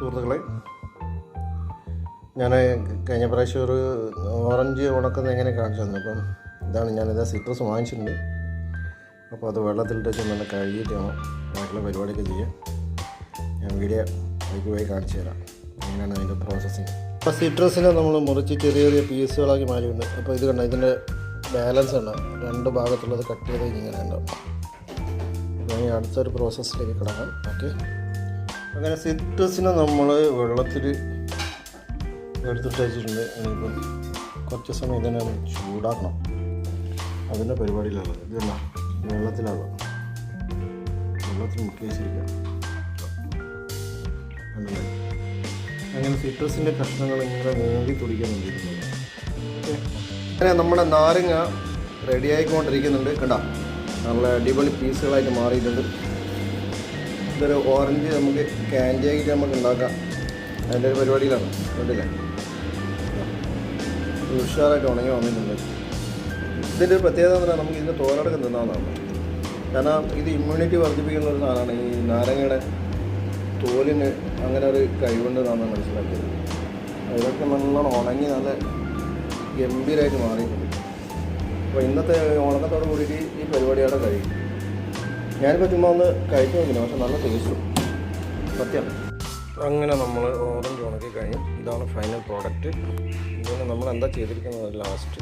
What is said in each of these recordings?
സുഹൃത്തുക്കളെ ഞാൻ കഴിഞ്ഞ പ്രാവശ്യം ഒരു ഓറഞ്ച് ഉണക്കുന്നത് എങ്ങനെ കാണിച്ചു തന്നു? അപ്പം ഇതാണ് ഞാനിത് സിട്രസ് വാങ്ങിച്ചിട്ടുണ്ട്. അപ്പോൾ അത് വെള്ളത്തിലിട്ട് നല്ല കഴുകിയിട്ട് വേണം ബാക്കിയുള്ള പരിപാടിയൊക്കെ ചെയ്യാം. ഞാൻ വീഡിയോ ബൈക്ക് പോയി കാണിച്ചു തരാം. എങ്ങനെയാണ് അതിന്റെ പ്രോസസ്സിങ് അപ്പോൾ സിട്രസിനെ നമ്മൾ മുറിച്ച് ചെറിയ ചെറിയ പീസുകളാക്കി മാറ്റിയിട്ടുണ്ട്. അപ്പോൾ ഇത് കണ്ട ഇതിന്റെ ബാലൻസ് ഉണ്ട് രണ്ട് ഭാഗത്തുള്ളത് കട്ട് ചെയ്ത് ഇങ്ങനെ ഉണ്ടാവും അടുത്തൊരു പ്രോസസ്സിലേക്ക് കിടക്കാം. ഓക്കെ അങ്ങനെ സിട്രസിനെ നമ്മൾ വെള്ളത്തിൽ എടുത്തിട്ട് വെച്ചിട്ടുണ്ട്. ഇനിയിപ്പം കുറച്ച് സമയം ഇതിനെ ചൂടാക്കണം. അതിന്റെ പരിപാടിയിലുള്ളത് ഇതല്ല വെള്ളത്തിലാണ് വെള്ളത്തിൽ മുക്കി വെച്ചിരിക്കുക. അങ്ങനെ സിട്രസിന്റെ കഷ്ണങ്ങൾ ഇങ്ങനെ നീന്തി തുടിക്കാൻ വേണ്ടിയിട്ടുണ്ട്. അങ്ങനെ നമ്മുടെ നാരങ്ങ റെഡിയായിക്കൊണ്ടിരിക്കുന്നുണ്ട് കണ്ട? നല്ല അടിപൊളി പീസുകളായിട്ട് മാറിയിട്ടുണ്ട്. ഇതൊരു ഓറഞ്ച് നമുക്ക് ക്യാൻഡി ആയിട്ട് നമുക്ക് ഉണ്ടാക്കാം. അതിന്റെ ഒരു പരിപാടിയിലാണ്. കണ്ടില്ലേ? ഉഷാറായിട്ട് ഉണങ്ങി വന്നിട്ടുണ്ട്. ഇതിന്റെ ഒരു പ്രത്യേകത എന്ന് പറഞ്ഞാൽ നമുക്ക് ഇതിന്റെ തോരടക്കം തിന്നാവുന്നതാണ്. കാരണം ഇത് ഇമ്മ്യൂണിറ്റി വർദ്ധിപ്പിക്കുന്ന ഒരു സാധനമാണ്. ഈ നാരങ്ങയുടെ തോലിന് അങ്ങനെ ഒരു കഴിവുണ്ടെന്നാണ് മനസ്സിലാക്കിയത്. അതൊക്കെ നല്ലോണം ഉണങ്ങി നല്ല ഗംഭീരമായിട്ട് മാറിയിട്ടുണ്ട്. അപ്പോൾ ഇന്നത്തെ ഉണക്കത്തോട് കൂടിയിട്ട് ഈ പരിപാടിയോടെ കഴിയും. ഞാനിപ്പോൾ ചുമ്മാ ഒന്ന് കഴിച്ചു നോക്കില്ല പക്ഷെ നല്ല ടേസ്റ്റും സത്യം. അങ്ങനെ നമ്മൾ ഓറഞ്ച് ഉണക്കി കഴിഞ്ഞു. ഇതാണ് ഫൈനൽ പ്രോഡക്റ്റ് ഇതിന് നമ്മൾ എന്താ ചെയ്തിരിക്കുന്നത് ലാസ്റ്റ്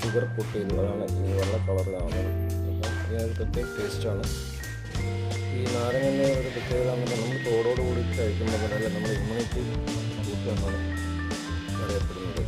ഷുഗർ പുട്ട് അതാണ് ഈ വെള്ള ആണ് അപ്പം ഇതിനൊരു പ്രത്യേക ടേസ്റ്റാണ് ഈ നാരങ്ങന്റെ ഒരു പ്രത്യേകത നമ്മൾ തോടോട് കൂടി കഴിക്കുമ്പോൾ തന്നെ നമ്മൾ ഇമ്മ്യൂണിറ്റി കൂട്ടുക എന്നാണ് അറിയപ്പെടുന്നത്.